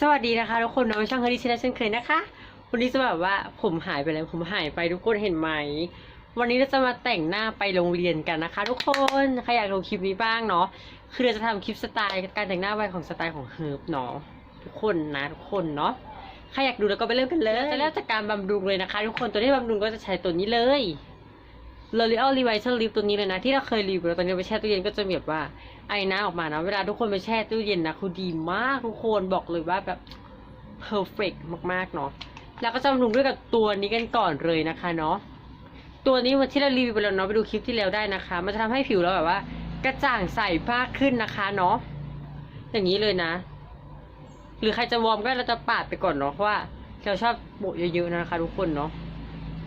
สวัสดีนะคะทุกคนน้องช่องเฮดิชินเช่นเคยนะคะ วันนี้จะแบบว่าผมหายไปแล้วผมหายไปทุกคนเห็นไหม วันนี้เราจะมาแต่งหน้าไปโรงเรียนกันนะคะ ทุกคนใครอยากดูคลิปนี้บ้างเนาะคือเราจะทำคลิปสไตล์การแต่งหน้าไวของสไตล์ของเฮิร์บเนาะทุกคนนะทุกคนเนาะใครอยากดูแล้วก็ไปเริ่มกันเลยจะเริ่มจากการบำรุงเลยนะคะ ทุกคนตัวที่บำรุงก็จะใช้ตัวนี้เลย L'Oreal Revital Lip ตัวนี้เลยนะ ที่เราเคยรีวิวตอนนี้ไปแช่ตู้เย็นก็จะแบบว่าไอ้น้ำออกมานะเวลาทุกคนไปแช่ตู้เย็นนะคือดีมากทุกคนบอกเลยว่าแบบ perfect มากๆเนาะแล้วก็จะบำรุงด้วยกับตัวนี้กันก่อนเลยนะคะเนาะตัวนี้วันที่เรารีวิวไปแล้วเนาะไปดูคลิปที่แล้วได้นะคะ มันจะทำให้ผิวเราแบบว่า กระจ่างใสมากขึ้นนะคะเนาะอย่างนี้เลยนะ หรือใครจะวอร์มก็เราจะปาดไปก่อนเนาะเพราะว่าเราชอบโบะเยอะๆนะคะ ทุกคนเนาะ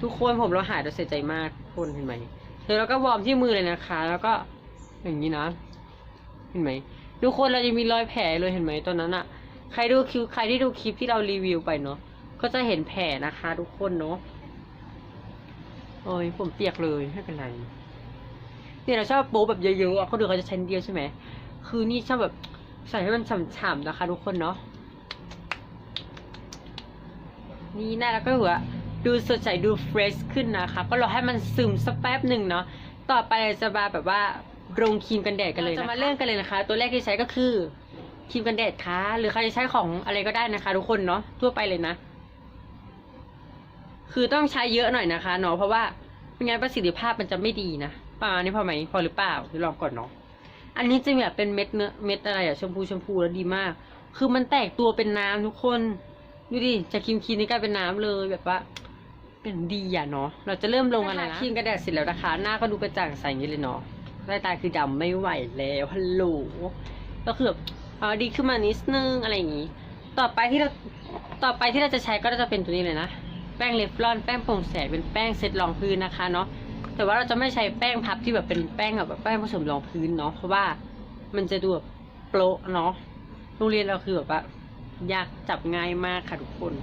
ทุกคนผมเราหายเราเสียใจมากทุกคนเห็นไหมเธอเราก็วอร์มที่มือเลยนะคะ แล้วก็อย่างนี้นะ เห็นไหมทุกคนเราจะมีรอยแผลเลยเห็นไหมตอนนั้นอะใครดูคลิปใครที่ดูคลิปที่เรารีวิวไปเนาะก็จะเห็นแผลนะคะ ทุกคนเนาะโอ้ยผมเปียกเลยไม่เป็นไรเนี่ยเราชอบโป๊แบบเยอะๆอะเขาดูเขาจะใช้นเดียวใช่ไหมคือนี่ชอบแบบใส่ให้มันฉ่ำๆนะคะ ทุกคนเนาะนี่หน้าแล้วก็หัว ดูสดใสดูเฟรชขึ้นนะคะ ก็รอให้มันซึมสักแป๊บหนึ่งเนาะต่อไปจะมาแบบว่าลงครีมกันแดดกันเลยนะจะมาเริ่มกันเลยนะคะ ตัวแรกที่ใช้ก็คือครีมกันแดดค่ะ หรือใครจะใช้ของอะไรก็ได้นะคะ ทุกคนเนาะทั่วไปเลยนะ คือต้องใช้เยอะหน่อยนะคะเนาะเพราะว่าไม่งั้นประสิทธิภาพมันจะไม่ดีนะประมาณนี้พอไหมพอหรือเปล่าเดี๋ยวลองก่อนเนาะอันนี้จะแบบเป็นเม็ดเนื้อเม็ดอะไรอะชมพูชมพูแล้วดีมาก คือมันแตกตัวเป็นน้ำทุกคนดูดิจากครีมครีมนี่กลายเป็นน้ำเลยแบบว่า เป็นดีอะเนาะ เราจะเริ่มลงอะไรนะครีมกันแดดเสร็จแล้วนะคะ หน้าก็ดูกระจ่างใสอย่างนี้เลยเนาะใต้ตาคือดำไม่ไหวแล้วฮัลโหล ก็คือแบบเอาดีขึ้นมานิดนึงอะไรอย่างนี้ ต่อไปที่เรา ต่อไปที่เราจะใช้ก็จะเป็นตัวนี้เลยนะ แป้งเลฟลอน แป้งโปร่งแสงเป็นแป้งเซตรองพื้นนะคะเนาะ แต่ว่าเราจะไม่ใช้แป้งพับที่แบบเป็นแป้งแบบแป้งผสมรองพื้นเนาะ เพราะว่ามันจะดูแบบโปรเนาะ โรงเรียนเราคือแบบว่ายากจับง่ายมากค่ะทุกคน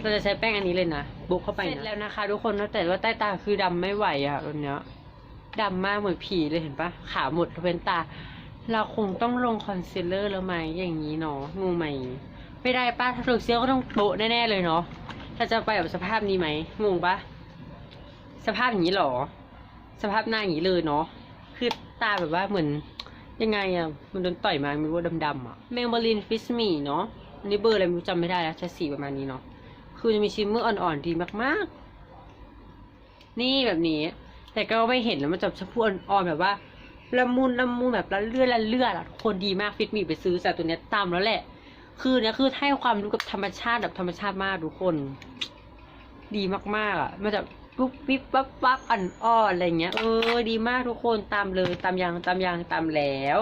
เราจะใช้แป้งอันนี้เลยนะบุกเข้าไปเสร็จแล้วนะคะทุกคนนะแต่ว่าใต้ตาคือดำไม่ไหวอะ่ะตอนเนี้ยดำมากเหมือนผีเลยเห็นปะขาวหมดยกเป็นตา เราคงต้องลงคอนซีลเลอร์แล้วไหมอย่างนี้เนาะงูไหมไม่ได้ป้าถ้าถูกเซียวก็ต้องโปะแน่ๆเลยเนาะเราจะไปแบบสภาพนี้ไหมงงปะสภาพอย่างนี้เหรอ สภาพหน้าอย่างนี้เลยเนาะคือตาแบบว่าเหมือนยังไงอะมันโดนต่อยมาไม่รู้ว่าดำๆอะเมลบลินฟิสมีเนาะอันนี้เบอร์อะไรไม่รู้จำไม่ได้แล้วใช้สีประมาณนี้เนาะ คือจะมีชิมเมอร์อ่อนๆดีมากๆ นี่แบบนี้ แต่ก็ไม่เห็นแล้วมันจะชมพูอ่อนๆแบบว่าละมุนละมุนแบบละเลือดละเลือดอะคนดีมากฟิตมีไปซื้อแต่ตัวเนี้ยตามแล้วแหละ คือเนี้ยคือให้ความรู้กับธรรมชาติแบบธรรมชาติมากทุกคน ดีมากๆอะมันจะปุ๊บปิ๊บปั๊บปั๊บอ่อนๆอะไรเงี้ยเออดีมากทุกคนตามเลยตามยางตามยางตามแล้ว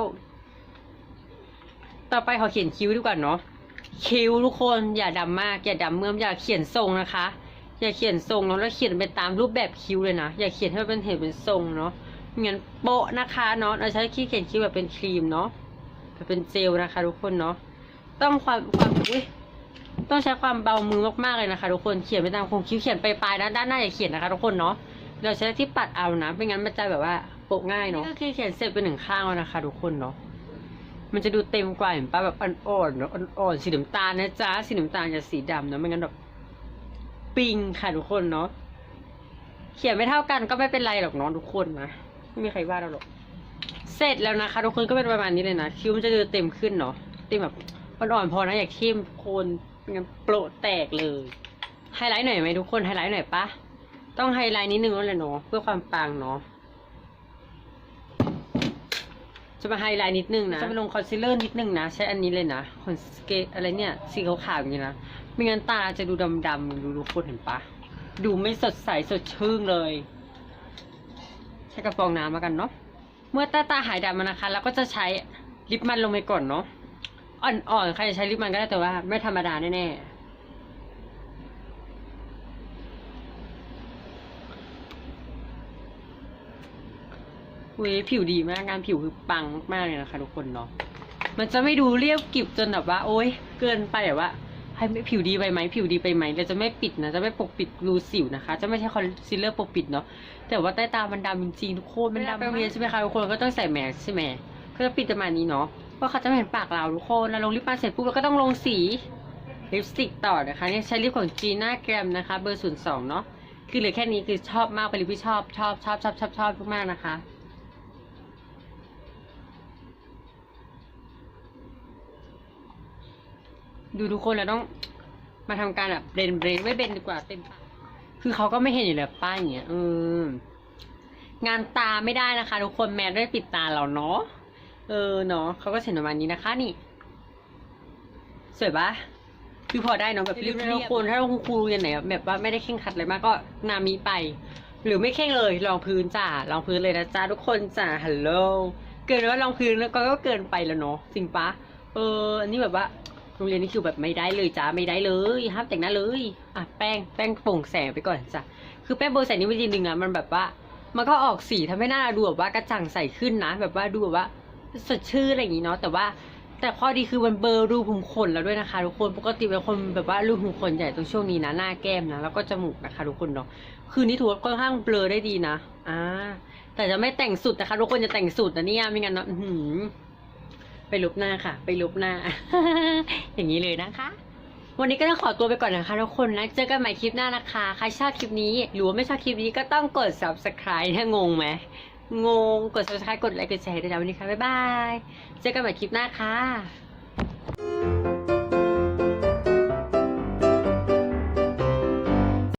ต่อไปขอเขียนคิ้วดีกว่าเนาะ คิ้วทุกคนอย่าดำมากอย่าดำเมื่อมอย่าเขียนทรงนะคะ อย่าเขียนทรงเนาะแล้วเขียนเป็นตามรูปแบบคิ้วเลยนะอย่าเขียนให้มันเป็นเห็นเป็นทรงเนาะไม่งั้นโปะนะคะเนาะเราใช้ขี้เขียนคิ้วแบบเป็นครีมเนาะแบบเป็นเจลนะคะ ทุกคนเนาะต้องความความอุ้ยต้องใช้ความเบามือมากๆเลยนะคะ ทุกคนเขียนไปตามโครงคิ้วเขียนไปปลายนะด้านหน้าอย่าเขียนนะคะ ทุกคนเนาะเราใช้ที่ปัดเอานะไม่งั้นมันจะแบบว่าโปะง่ายเนาะนี่ก็คือเขียนเสร็จไปหนึ่งข้างแล้วนะคะ ทุกคนเนาะ มันจะดูเต็มกว่าเห็นปะแบบอ่อนๆเนอะอ่อนๆสีน้ำตาลนะจ๊ะสีน้ำตาลกับสีดำเนาะไม่งั้นแบบปิงค่ะทุกคนเนาะเขียนไม่เท่ากันก็ไม่เป็นไรหรอกเนาะทุกคนนะไม่มีใครว่าเราหรอกเสร็จแล้วนะคะทุกคนก็เป็นประมาณนี้เลยนะคิ้วมันจะดูเต็มขึ้นเนาะเต็มแบบอ่อนๆพอนะอย่าเข้มโคนไม่งั้นโปรแตกเลยไฮไลท์หน่อยไหมทุกคนไฮไลท์หน่อยปะต้องไฮไลท์นิดนึงแล้วแหละเนาะเพื่อความปังเนาะ จะมาไฮไลท์นิดนึงนะ จะมาลงคอนซีลเลอร์นิดนึงนะ ใช้อันนี้เลยนะคอนสเกตอะไรเนี่ย สีขาวๆอย่างนี้นะไม่งั้นตาจะดูดำๆดูดูคนเห็นปะ ดูไม่สดใสสดชื่นเลย ใช้กระฟองน้ำมากันเนาะ เมื่อตาตาหายดำมานะคะเราก็จะใช้ลิปมันลงไปก่อนเนาะ อ่อนๆ ใครจะใช้ลิปมันก็ได้แต่ว่า ไม่ธรรมดาแน่ๆ เว้ยผิวดีมากงานผิวคือปังมากเลยนะคะทุกคนเนาะมันจะไม่ดูเรียบกริบจนแบบว่า โอ๊ยเกินไปแบบว่าให้ผิวดีไปไหมผิวดีไปไหมเราจะไม่ปิดนะจะไม่ปกปิดรูสิวนะคะ จะไม่ใช่คอนซีลเลอร์ปกปิดเนาะแต่ว่าใต้ตามันดำจริงๆทุกคนมันดำไปโรงเรียนใช่ไหมคะทุกคนก็ต้องใส่แมสใช่ไหมก็จะปิดประมาณนี้เนาะเพราะเขาจะไม่เห็นปากเราทุกคนเราลงลิปมันเสร็จปุ๊บเราก็ต้องลงสีลิปสติกต่อนะคะเนี่ยใช้ลิปของจีน่าแกรมนะคะ เบอร์ศูนย์สองเนาะคือเหลือแค่นี้คือชอบมากเป็นลิปที่ชอบชอบชอบชอบชอบชอบมากนะคะ ดูทุกคนแล้วต้องมาทำการแบบเบรนเบรนไม่เบรนดีกว่าเต็มปากคือเขาก็ไม่เห็นอยู่แล้วป้ายอย่างเงี้ยเอองานตาไม่ได้นะคะ ทุกคนแมนได้ปิดตาเราเนาะเออเนาะเขาก็เห็นประมาณนี้นะคะ นี่ สวยปะคือพอได้เนาะแบบเรียบๆทุกคนถ้าคุณครูเรียนไหนแบบว่าไม่ได้เข่งขัดอะไรมากก็นามีไป หรือไม่เข่งเลยลองพื้นจ้าลองพื้นเลยนะจ้าทุกคนจ้าฮัลโหลเกินว่าลองพื้นแล้วก็ก็เกินไปแล้วเนาะจริงปะเอออันนี้แบบว่า โรงเรียนนี่คือแบบไม่ได้เลยจ้าไม่ได้เลยห้ามแต่งหน้าเลยอะแป้งแป้งโปร่งแสงไปก่อนจ้ะคือแป้งเบอร์ใส่นี้จริงๆนะมันแบบว่า มันก็ออกสีทำให้หน้าดูแบบว่ากระจ่างใสขึ้นนะ แบบว่าดูแบบว่าสดชื่นอะไรอย่างนี้เนาะแต่ว่าแต่ข้อดีคือมันเบลอร์รูขุมขนแล้วด้วยนะคะทุกคนปกติเป็นคนแบบว่ารูขุมขนใหญ่ตรงช่วงนี้นะหน้าแก้มนะแล้วก็จมูกนะคะทุกคนเนาะคืนนี้ถือว่าค่อนข้างเบลอได้ดีนะอ่าแต่จะไม่แต่งสุดนะคะทุกคนจะแต่งสุดนะเนี่ยไม่งั้นเนาะอื ไปลุบหน้าค่ะ ไปลุบหน้า อย่างนี้เลยนะคะ วันนี้ก็ต้องขอตัวไปก่อนนะคะทุกคนนะ เจอกันใหม่คลิปหน้านะคะ ใครชอบคลิปนี้ หรือว่าไม่ชอบคลิปนี้ก็ต้องกด subscribe ถ้างงไหมงง กด subscribe กดไลค์กดแชร์ด้วยนะวันนี้ค่ะ บ๊ายบาย เจอกันใหม่คลิปหน้าค่ะ